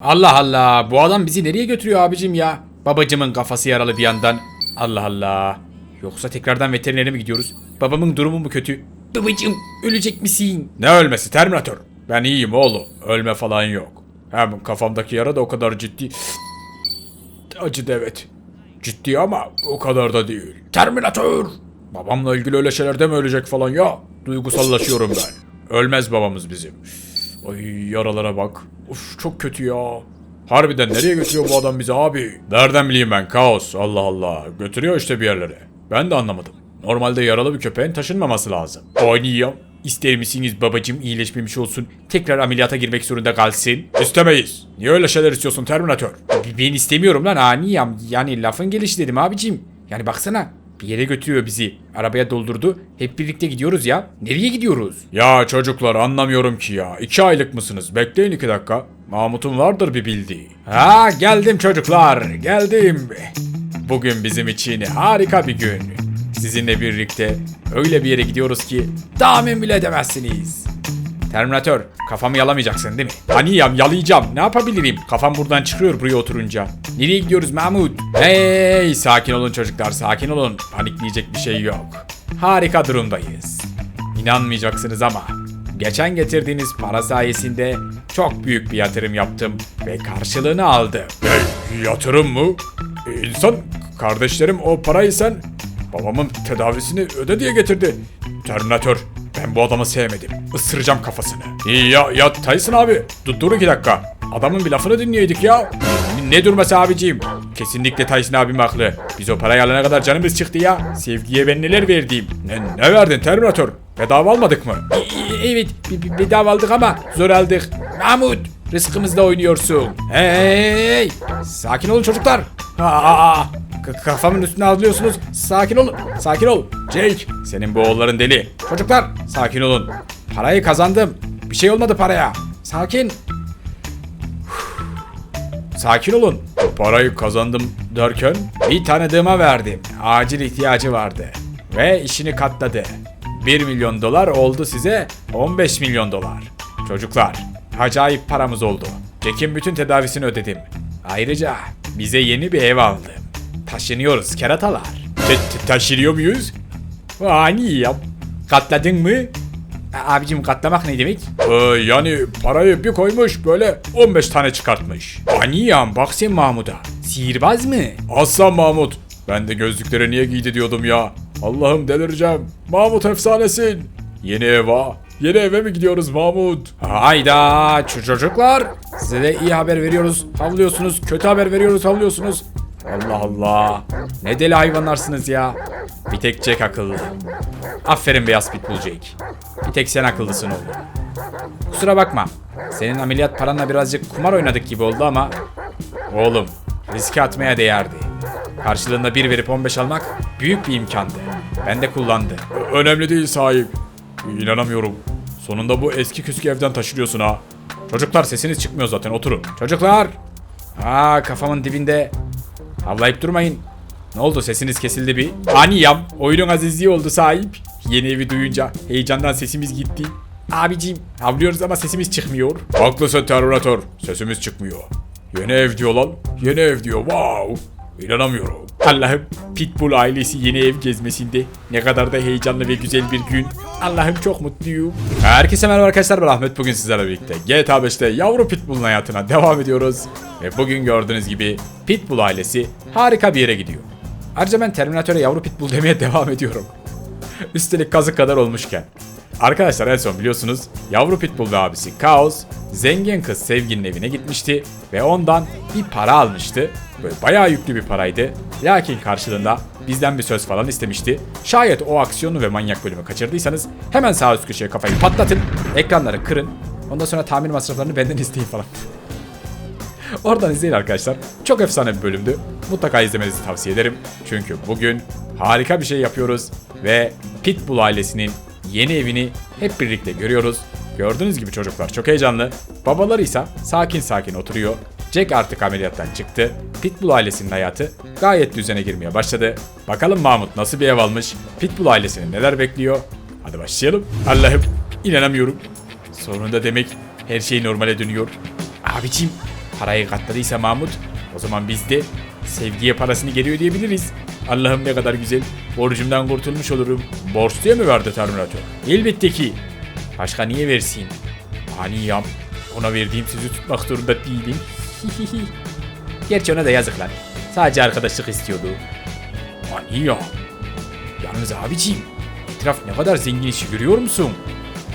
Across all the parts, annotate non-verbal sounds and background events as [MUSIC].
Allah Allah bu adam bizi nereye götürüyor abicim ya? Babacımın kafası yaralı bir yandan. Allah Allah. Yoksa tekrardan veterinere mi gidiyoruz? Babamın durumu mu kötü? Babacım ölecek misin? Ne ölmesi Terminator? Ben iyiyim oğlum. Ölme falan yok. Hem kafamdaki yara da o kadar ciddi. Acıdı evet. Ciddi ama o kadar da değil. Terminator! Babamla ilgili öyle şeylerde mi ölecek falan ya? Duygusallaşıyorum ben. Ölmez babamız bizim. Ay yaralara bak. Uf çok kötü ya. Harbiden nereye götürüyor bu adam bizi abi? Nereden bileyim ben kaos Allah Allah. Götürüyor işte bir yerlere. Ben de anlamadım. Normalde yaralı bir köpeğin taşınmaması lazım. Oynayayım. İster misiniz babacım iyileşmemiş olsun tekrar ameliyata girmek zorunda kalsın? İstemeyiz. Niye öyle şeyler istiyorsun Terminator? Ben istemiyorum lan aniyam. Yani lafın gelişi dedim abicim. Yani baksana bir yere götürüyor bizi. Arabaya doldurdu. Hep birlikte gidiyoruz ya. Nereye gidiyoruz? Ya çocuklar anlamıyorum ki ya. İki aylık mısınız? Bekleyin iki dakika. Mahmut'un vardır bir bildiği. Ha geldim çocuklar. Geldim. Bugün bizim için harika bir gün. Sizinle birlikte öyle bir yere gidiyoruz ki tahmin bile edemezsiniz. Terminator kafamı yalamayacaksın değil mi? Hani yam yalayacağım ne yapabilirim? Kafam buradan çıkıyor buraya oturunca. Nereye gidiyoruz Mahmut? Hey sakin olun çocuklar sakin olun. Panikleyecek bir şey yok. Harika durumdayız. İnanmayacaksınız ama geçen getirdiğiniz para sayesinde çok büyük bir yatırım yaptım ve karşılığını aldım. yatırım mı? İnsan kardeşlerim o parayı sen babamın tedavisini öde diye getirdi. Terminator ben bu adamı sevmedim. Isıracağım kafasını. İyi ya, ya Tyson abi. Dur, dur iki dakika. Adamın bir lafını dinleydik ya. Ne durması abiciğim? Kesinlikle Tyson abim haklı. Biz o parayı alana kadar canımız çıktı ya. Sevgiye ben neler verdim. Ne, ne verdin Terminator? Bedava almadık mı? evet bedava aldık ama zor aldık. Mahmut rızkımızla oynuyorsun. Hey, sakin olun çocuklar. Aa, kafamın üstüne alıyorsunuz. Sakin olun. Sakin ol. Jake, senin bu oğulların deli. Çocuklar, sakin olun. Parayı kazandım. Bir şey olmadı paraya. Sakin. [SIGHS] Sakin olun. Parayı kazandım derken bir tanıdığıma verdim. Acil ihtiyacı vardı. Ve işini katladı. 1 milyon dolar oldu size 15 milyon dolar. Çocuklar, acayip paramız oldu. Jack'in bütün tedavisini ödedim. Ayrıca bize yeni bir ev aldım. Taşınıyoruz keratalar. taşınıyor muyuz? Ani yap. Katladın mı? Abicim katlamak ne demek? Ee, yani parayı bir koymuş böyle 15 tane çıkartmış. Aniyam bak sen Mahmut'a. Sihirbaz mı? Aslan Mahmut. Ben de gözlükleri niye giydi diyordum ya. Allah'ım delireceğim. Mahmut efsanesin. Yeni eva. Yeni eve mi gidiyoruz Mahmut? Hayda çocuklar. Size de iyi haber veriyoruz. Havlıyorsunuz. Kötü haber veriyoruz. Havlıyorsunuz. Allah Allah. Ne deli hayvanlarsınız ya. Bir tek Jack akıllı. Aferin beyaz pitbull Jake. Bir tek sen akıllısın oğlum. Kusura bakma. Senin ameliyat paranla birazcık kumar oynadık gibi oldu ama... Oğlum, riske atmaya değerdi. Karşılığında 1 verip 15 almak büyük bir imkandı. Ben de kullandı. Önemli değil sahip. İnanamıyorum. Sonunda bu eski küskü evden taşırıyorsun ha. Çocuklar sesiniz çıkmıyor zaten oturun. Çocuklar! Aa kafamın dibinde. Havlayıp durmayın. Ne oldu sesiniz kesildi bir? Aniyam. Oyunun azizliği oldu sahip. Yeni evi duyunca heyecandan sesimiz gitti. Abicim havlıyoruz ama sesimiz çıkmıyor. Haklısın Terminator. Sesimiz çıkmıyor. Yeni ev diyor lan. Yeni ev diyor. Wow. İnanamıyorum. Allah'ım Pitbull ailesi yeni ev gezmesinde ne kadar da heyecanlı ve güzel bir gün. Allah'ım çok mutluyum. Herkese merhaba arkadaşlar ben Ahmet bugün sizlerle birlikte GTA 5'te yavru Pitbull'un hayatına devam ediyoruz. Ve bugün gördüğünüz gibi Pitbull ailesi harika bir yere gidiyor. Ayrıca ben Terminator'a yavru Pitbull demeye [LAUGHS] devam ediyorum. Üstelik kazık kadar olmuşken. Arkadaşlar en son biliyorsunuz yavru pitbull ve abisi Kaos zengin kız sevginin evine gitmişti ve ondan bir para almıştı. Böyle bayağı yüklü bir paraydı. Lakin karşılığında bizden bir söz falan istemişti. Şayet o aksiyonu ve manyak bölümü kaçırdıysanız hemen sağ üst köşeye kafayı patlatın, ekranları kırın. Ondan sonra tamir masraflarını benden isteyin falan. [LAUGHS] Oradan izleyin arkadaşlar. Çok efsane bir bölümdü. Mutlaka izlemenizi tavsiye ederim. Çünkü bugün harika bir şey yapıyoruz ve Pitbull ailesinin yeni evini hep birlikte görüyoruz. Gördüğünüz gibi çocuklar çok heyecanlı. Babaları ise sakin sakin oturuyor. Jack artık ameliyattan çıktı. Pitbull ailesinin hayatı gayet düzene girmeye başladı. Bakalım Mahmut nasıl bir ev almış? Pitbull ailesini neler bekliyor? Hadi başlayalım. Allah'ım inanamıyorum. Sonunda demek her şey normale dönüyor. Abicim parayı katladıysa Mahmut o zaman biz de sevgiye parasını geri ödeyebiliriz. Allah'ım ne kadar güzel. Borcumdan kurtulmuş olurum. Borç diye mi verdi Terminator? Elbette ki. Başka niye versin? Aniyam. Ona verdiğim sözü tutmak zorunda değilim. [LAUGHS] Gerçi ona da yazık lan. Sadece arkadaşlık istiyordu. Aniyam. Yalnız abiciğim. Etraf ne kadar zengin işi görüyor musun?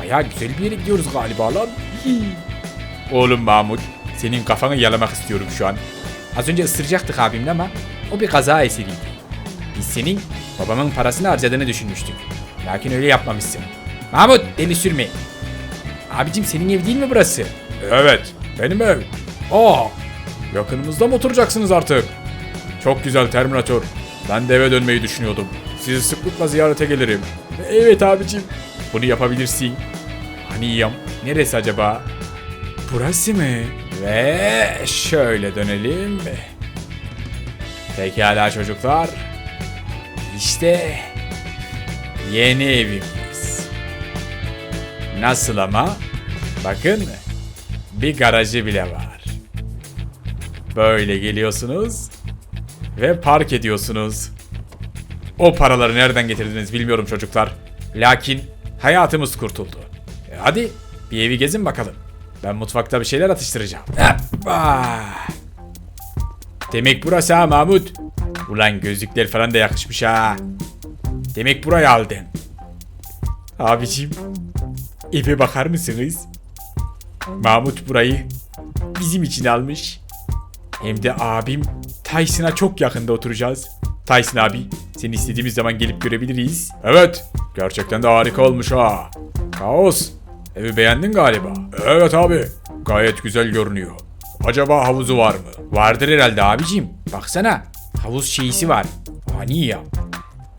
Baya güzel bir yere gidiyoruz galiba lan. [LAUGHS] Oğlum Mahmut. Senin kafanı yalamak istiyorum şu an. Az önce ısıracaktık abimle ama o bir kaza eseriydi. Senin babamın parasını harcadığını düşünmüştük. Lakin öyle yapmamışsın. Mahmut deli sürme. Abicim senin ev değil mi burası? Evet benim ev. Aa yakınımızda mı oturacaksınız artık? Çok güzel Terminator. Ben de eve dönmeyi düşünüyordum. Sizi sıklıkla ziyarete gelirim. Evet abicim. Bunu yapabilirsin. Hani yam. Neresi acaba? Burası mı? Ve şöyle dönelim. Pekala çocuklar. İşte yeni evimiz. Nasıl ama? Bakın bir garajı bile var. Böyle geliyorsunuz ve park ediyorsunuz. O paraları nereden getirdiniz bilmiyorum çocuklar. Lakin hayatımız kurtuldu. E hadi bir evi gezin bakalım. Ben mutfakta bir şeyler atıştıracağım. Demek burası ha Mahmut. Ulan gözlükler falan da yakışmış ha. Demek burayı aldın. Abicim eve bakar mısınız? Mahmut burayı bizim için almış. Hem de abim Tyson'a çok yakında oturacağız. Tyson abi seni istediğimiz zaman gelip görebiliriz. Evet gerçekten de harika olmuş ha. Kaos evi beğendin galiba. Evet abi gayet güzel görünüyor. Acaba havuzu var mı? Vardır herhalde abicim. Baksana havuz şeysi var. Ani ya.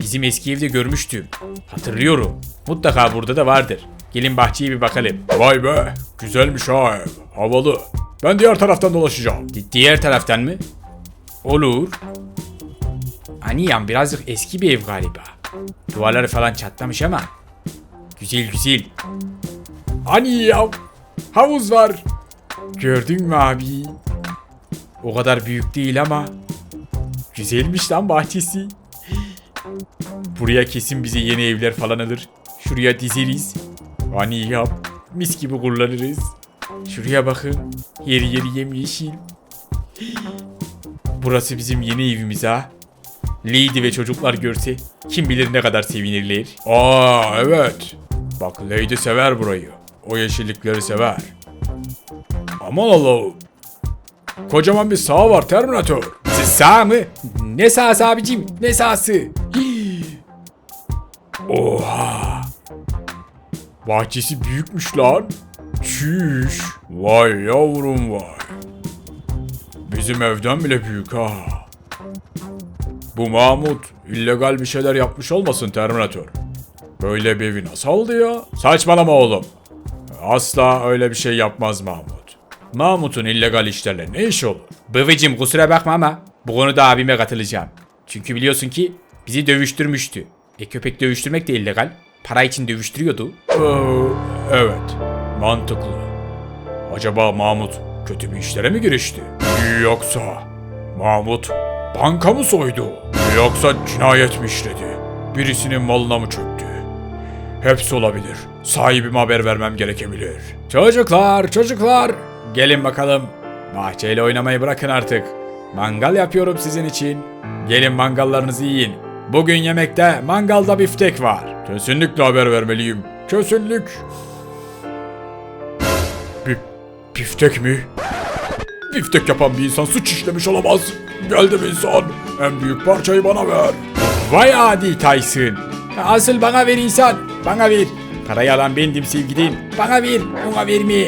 Bizim eski evde görmüştüm. Hatırlıyorum. Mutlaka burada da vardır. Gelin bahçeye bir bakalım. Vay be güzelmiş ha ev. Havalı. Ben diğer taraftan dolaşacağım. Di- diğer taraftan mı? Olur. Aniyam birazcık eski bir ev galiba. Duvarları falan çatlamış ama. Güzel güzel. Aniyam. Havuz var. Gördün mü abi? O kadar büyük değil ama. Güzelmiş lan bahçesi. Buraya kesin bize yeni evler falan alır. Şuraya dizeriz. Aniyam. Mis gibi kullanırız. Şuraya bakın. Yeri yeri yemyeşil. Burası bizim yeni evimiz ha. Lady ve çocuklar görse kim bilir ne kadar sevinirler. Aa evet. Bak Lady sever burayı. O yeşillikleri sever. Aman Allah'ım. Kocaman bir sağ var Terminator. Sağ mı? Ne sağsı abicim? Ne sağsı? [GASPS] Oha. Bahçesi büyükmüş lan. Çüş. Vay yavrum vay. Bizim evden bile büyük ha. Bu Mahmut illegal bir şeyler yapmış olmasın Terminator. Böyle bir evi nasıl aldı ya? Saçmalama oğlum. Asla öyle bir şey yapmaz Mahmut. Mahmut'un illegal işlerle ne işi olur? Bıvıcım kusura bakma ama bu konuda abime katılacağım. Çünkü biliyorsun ki bizi dövüştürmüştü. E köpek dövüştürmek de illegal. Para için dövüştürüyordu. Ee, evet. Mantıklı. Acaba Mahmut kötü bir işlere mi girişti? Yoksa Mahmut banka mı soydu? Yoksa cinayet mi işledi? Birisinin malına mı çöktü? Hepsi olabilir. Sahibime haber vermem gerekebilir. Çocuklar, çocuklar. Gelin bakalım. Bahçeyle oynamayı bırakın artık. Mangal yapıyorum sizin için. Gelin mangallarınızı yiyin. Bugün yemekte mangalda biftek var. Kesinlikle haber vermeliyim. Kesinlik. Bi biftek mi? Biftek yapan bir insan suç işlemiş olamaz. Geldim insan. En büyük parçayı bana ver. Vay adi Tyson. Asıl bana ver insan. Bana ver. Parayı alan bendim sevgilim. Bana ver. Ona verme.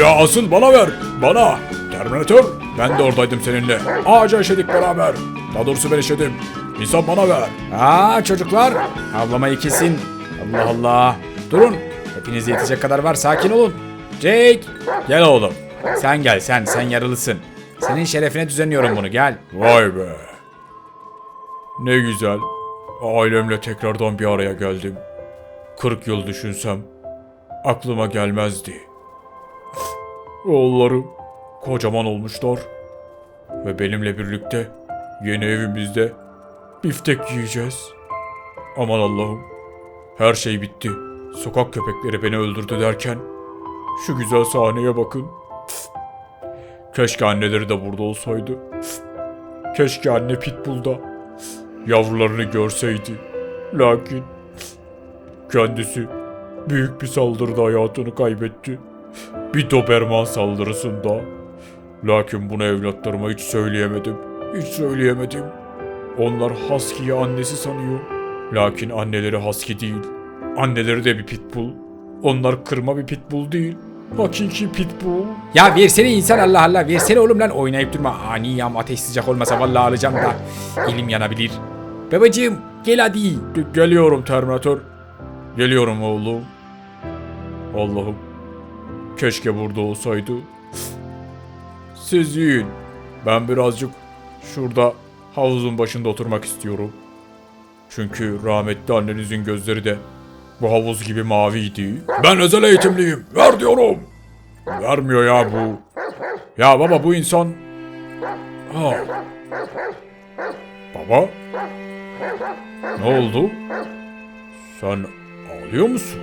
Ya asıl bana ver. Bana. Terminator. Ben de oradaydım seninle. Ağaca işedik beraber. Daha doğrusu ben işedim. İnsan bana ver. Aa çocuklar. Avlamayı kesin. Allah Allah. Durun. Hepinize yetecek kadar var. Sakin olun. Jake. Gel oğlum. Sen gel sen. Sen yaralısın. Senin şerefine düzenliyorum bunu. Gel. Vay be. Ne güzel. Ailemle tekrardan bir araya geldim. 40 yıl düşünsem aklıma gelmezdi. Oğullarım, kocaman olmuşlar. Ve benimle birlikte yeni evimizde biftek yiyeceğiz. Aman Allah'ım. Her şey bitti. Sokak köpekleri beni öldürdü derken şu güzel sahneye bakın. Keşke anneleri de burada olsaydı. Keşke anne Pitbull'da yavrularını görseydi. Lakin kendisi büyük bir saldırıda hayatını kaybetti. Bir Doberman saldırısında. Lakin bunu evlatlarıma hiç söyleyemedim. Hiç söyleyemedim. Onlar Husky'yi annesi sanıyor. Lakin anneleri Husky değil. Anneleri de bir pitbull. Onlar kırma bir pitbull değil. Hakiki pitbull. Ya versene insan Allah Allah versene oğlum lan oynayıp durma. Ani yam ateş sıcak olmasa vallahi alacağım da elim yanabilir. Babacığım gel hadi. Ge- geliyorum Terminator. Geliyorum oğlum. Allah'ım. Keşke burada olsaydı. Siz yiyin. Ben birazcık şurada havuzun başında oturmak istiyorum. Çünkü rahmetli annenizin gözleri de bu havuz gibi maviydi. Ben özel eğitimliyim. Ver diyorum. Vermiyor ya bu. Ya baba bu insan... Ha. Baba? Ne oldu? Sen ağlıyor musun?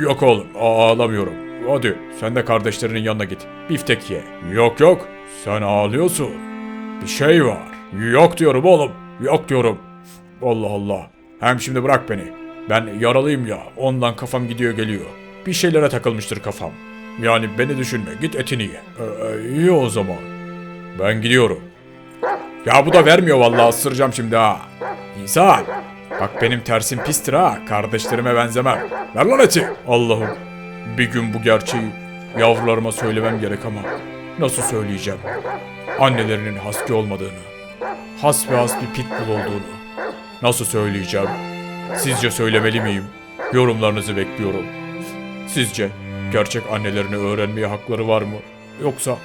Yok oğlum ağlamıyorum. Hadi sen de kardeşlerinin yanına git. Biftek ye. Yok yok sen ağlıyorsun. Bir şey var. Yok diyorum oğlum. Yok diyorum. Allah Allah. Hem şimdi bırak beni. Ben yaralıyım ya. Ondan kafam gidiyor geliyor. Bir şeylere takılmıştır kafam. Yani beni düşünme. Git etini ye. Ee, iyi o zaman. Ben gidiyorum. Ya bu da vermiyor vallahi ısıracağım şimdi ha. İnsan. Bak benim tersim pistir ha. Kardeşlerime benzemem. Ver lan eti. Allah'ım. Bir gün bu gerçeği yavrularıma söylemem gerek ama nasıl söyleyeceğim? Annelerinin husky olmadığını, has ve has bir pitbull olduğunu nasıl söyleyeceğim? Sizce söylemeli miyim? Yorumlarınızı bekliyorum. Sizce gerçek annelerini öğrenmeye hakları var mı? Yoksa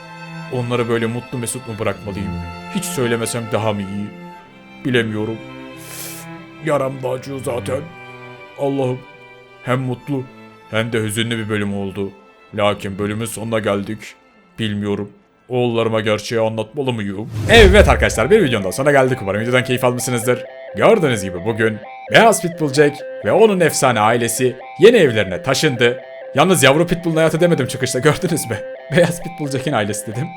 onları böyle mutlu mesut mu bırakmalıyım? Hiç söylemesem daha mı iyi? Bilemiyorum. Yaram da acıyor zaten. Allah'ım hem mutlu hem de hüzünlü bir bölüm oldu. Lakin bölümün sonuna geldik. Bilmiyorum. Oğullarıma gerçeği anlatmalı mıyım? Evet arkadaşlar bir videonun daha sonuna geldik. Umarım videodan keyif almışsınızdır. Gördüğünüz gibi bugün Beyaz Pitbull Jack ve onun efsane ailesi yeni evlerine taşındı. Yalnız yavru Pitbull'un hayatı demedim çıkışta gördünüz mü? [LAUGHS] Beyaz Pitbull Jack'in ailesi dedim.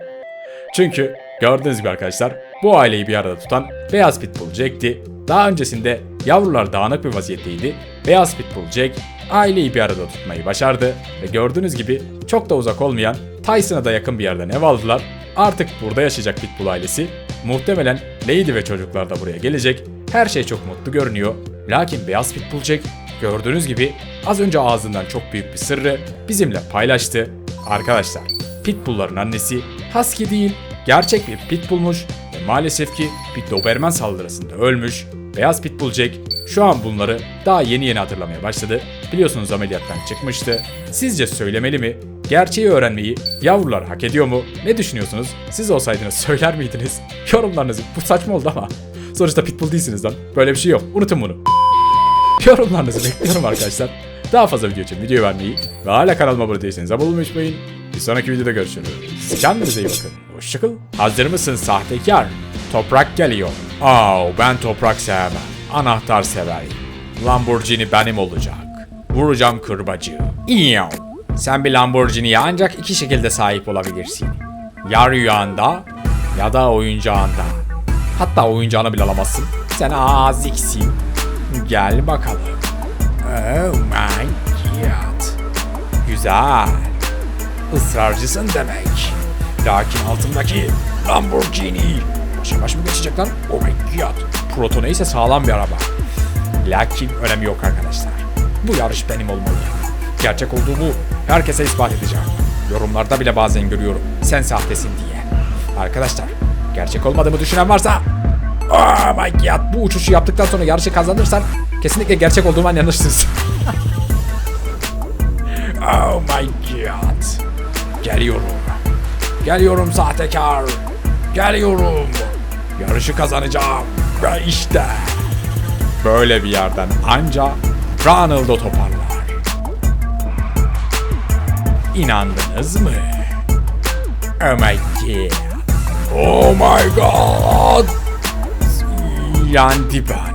Çünkü gördüğünüz gibi arkadaşlar bu aileyi bir arada tutan Beyaz Pitbull Jack'ti. Daha öncesinde yavrular dağınık bir vaziyetteydi. Beyaz Pitbull Jack aileyi bir arada tutmayı başardı ve gördüğünüz gibi çok da uzak olmayan Tyson'a da yakın bir yerden ev aldılar. Artık burada yaşayacak Pitbull ailesi. Muhtemelen Lady ve çocuklar da buraya gelecek. Her şey çok mutlu görünüyor. Lakin Beyaz Pitbull Jack gördüğünüz gibi az önce ağzından çok büyük bir sırrı bizimle paylaştı. Arkadaşlar Pitbull'ların annesi Husky değil gerçek bir Pitbull'muş ve maalesef ki bir Doberman saldırısında ölmüş. Beyaz Pitbull Jack şu an bunları daha yeni yeni hatırlamaya başladı. Biliyorsunuz ameliyattan çıkmıştı. Sizce söylemeli mi? Gerçeği öğrenmeyi yavrular hak ediyor mu? Ne düşünüyorsunuz? Siz olsaydınız [LAUGHS] söyler miydiniz? Yorumlarınızı bu saçma oldu ama. Sonuçta Pitbull değilsiniz lan. Böyle bir şey yok. Unutun bunu. [LAUGHS] Yorumlarınızı bekliyorum arkadaşlar. Daha fazla video için video vermeyi ve hala kanalıma abone değilseniz abone olmayı unutmayın. Bir sonraki videoda görüşürüz. Kendinize iyi bakın. Hoşçakalın. Hazır mısın sahtekar? Toprak geliyor. Aa, ben toprak sevmem. Anahtar severim. Lamborghini benim olacak. Vuracağım kırbacı. İyav. Sen bir Lamborghini'ye ancak iki şekilde sahip olabilirsin. Ya rüyanda ya da oyuncağında. Hatta oyuncağını bile alamazsın. Sen aziksin. Gel bakalım. Oh my god. Güzel. Israrcısın demek. Lakin altındaki Lamborghini. Başa baş mı geçecek lan? Oh my god. Proto neyse sağlam bir araba. Lakin önemi yok arkadaşlar. Bu yarış benim olmalı. Gerçek olduğumu herkese ispat edeceğim. Yorumlarda bile bazen görüyorum. Sen sahtesin diye. Arkadaşlar gerçek olmadığımı düşünen varsa Oh my god bu uçuşu yaptıktan sonra yarışı kazanırsan kesinlikle gerçek olduğumu anlarsınız. [LAUGHS] oh my god. Geliyorum. Geliyorum sahtekar. Geliyorum. Yarışı kazanacağım. Ve işte. Böyle bir yerden anca Ronald'ı toparlar. İnandınız mı? Oh my god. Oh my god. Landiban